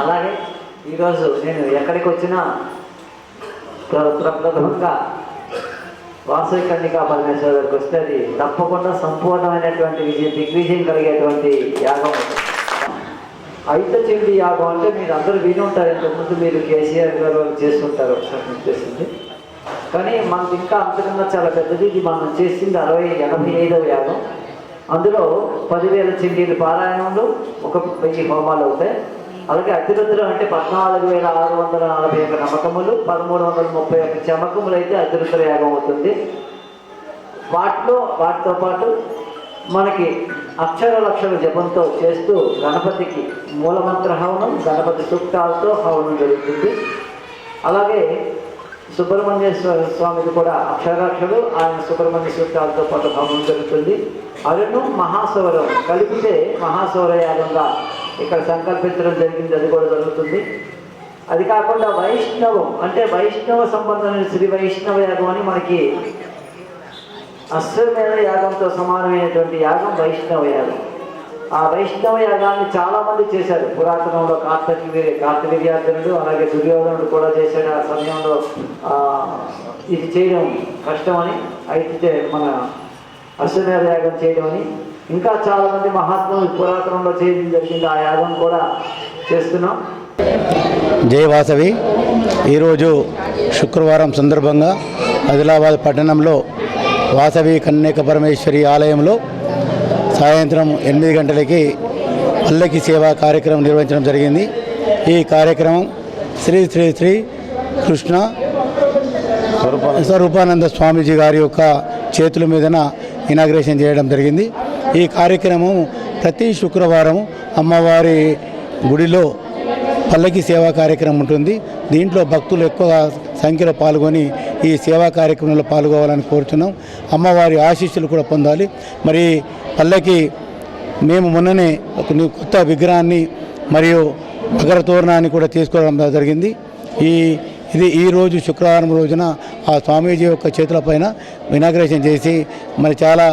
అలాగే ఈరోజు నేను ఎక్కడికి వచ్చినా ప్రప్రథమంగా వాసవి కన్నికా పరమేశ్వర గారికి వస్తే అది తప్పకుండా సంపూర్ణమైనటువంటి విజయం దిగ్విజయం కలిగేటువంటి యాగం ఐత చెంది యాగం అంటే మీరు అందరూ విని ఉంటారు ఇంతకుముందు మీరు కేసీఆర్ గారు చేస్తుంటారు ఒకసారి మీకు చేసింది. కానీ మనకి ఇంకా అంతకన్నా చాలా పెద్దది ఇది మనం చేసింది అరవై ఎనభై ఐదవ యాగం. అందులో పదివేల చెండీలు పారాయణంలో ఒక వెయ్యి హోమాలు అవుతాయి. అలాగే అతిరుద్రం అంటే పద్నాలుగు వేల ఆరు వందల నలభై ఒక నమ్మకములు పదమూడు వందల ముప్పై ఒక చమకములు అయితే అతిరుద్ర యాగం అవుతుంది. వాటిలో వాటితో పాటు మనకి అక్షర లక్షల జపంతో చేస్తూ గణపతికి మూలమంత్ర హవనం గణపతి సూక్తాలతో హవనం జరుగుతుంది. అలాగే సుబ్రహ్మణ్యేశ్వర స్వామికి కూడా అక్షరాక్షలు ఆయన సుబ్రహ్మణ్య సూక్తాలతో పాటు హవనం జరుగుతుంది. అరుణు మహాసవరం కలిపితే మహాసవర యాగంగా ఇక్కడ సంకల్పించడం జరిగింది అది కూడా జరుగుతుంది. అది కాకుండా వైష్ణవం అంటే వైష్ణవ సంబంధమైన శ్రీ వైష్ణవ యాగం అని మనకి అశ్వమైన యాగంతో సమానమైనటువంటి యాగం వైష్ణవ యాగం. ఆ వైష్ణవ యాగాన్ని చాలా మంది చేశారు. పురాతనంలో కార్తవీర్య కార్తవీర్యార్జునుడు అలాగే దుర్యోధనుడు కూడా చేశాడు. ఆ సమయంలో ఇది చేయడం కష్టమని అయితే మన అశ్వమేధ యాగం చేయడం అని. ఇంకా చాలా మంది మహాత్ములు పురాతనంలో చేయడం జరిగింది. ఆ యాగం కూడా చేస్తున్నాం. జై వాసవి. ఈరోజు శుక్రవారం సందర్భంగా ఆదిలాబాద్ పట్టణంలో వాసవి కన్యక పరమేశ్వరి ఆలయంలో సాయంత్రం ఎనిమిది గంటలకి పల్లకి సేవా కార్యక్రమం నిర్వహించడం జరిగింది. ఈ కార్యక్రమం శ్రీ శ్రీ శ్రీ కృష్ణ స్వరూపానంద స్వామీజీ గారి యొక్క చేతుల మీదన ఇనాగ్రేషన్ చేయడం జరిగింది. ఈ కార్యక్రమం ప్రతి శుక్రవారం అమ్మవారి గుడిలో పల్లకి సేవా కార్యక్రమం ఉంటుంది. దీంట్లో భక్తులు ఎక్కువ సంఖ్యలో పాల్గొని ఈ సేవా కార్యక్రమంలో పాల్గొవాలని కోరుతున్నాం. అమ్మవారి ఆశీస్సులు కూడా పొందాలి. మరి పల్లకి మేము మొన్ననే ఒక కొత్త విగ్రహాన్ని మరియు అగ్రతోరణాన్ని కూడా తీసుకోవడం జరిగింది. ఈ ఇది ఈరోజు శుక్రవారం రోజున ఆ స్వామీజీ యొక్క చేతుల పైన ఇనాగ్రేషన్ చేసి మరి చాలా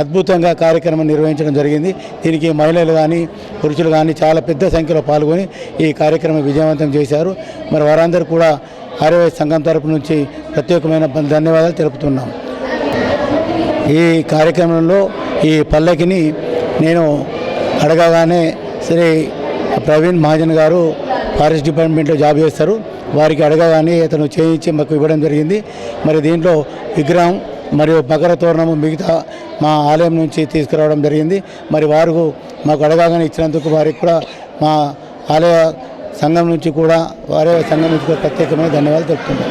అద్భుతంగా కార్యక్రమం నిర్వహించడం జరిగింది. దీనికి మహిళలు కానీ పురుషులు కానీ చాలా పెద్ద సంఖ్యలో పాల్గొని ఈ కార్యక్రమం విజయవంతం చేశారు. మరి వారందరూ కూడా ఆర్యవైశ్య సంఘం తరపు నుంచి ప్రత్యేకమైన ధన్యవాదాలు తెలుపుతున్నాం. ఈ కార్యక్రమంలో ఈ పల్లకిని నేను అడగగానే శ్రీ ప్రవీణ్ మహాజన్ గారు ఫారెస్ట్ డిపార్ట్మెంట్లో జాబ్ చేస్తారు. వారికి అడగగానే అతను చేయించి మాకు ఇవ్వడం జరిగింది. మరి దీంట్లో విగ్రహం మరియు మకర తోరణము మిగతా మా ఆలయం నుంచి తీసుకురావడం జరిగింది. మరి వారు మాకు అడగగానే ఇచ్చినందుకు వారికి కూడా మా ఆలయ సంఘం నుంచి కూడా వారే సంఘం నుంచి కూడా ప్రత్యేకమైన ధన్యవాదాలు తెలుపుతున్నాను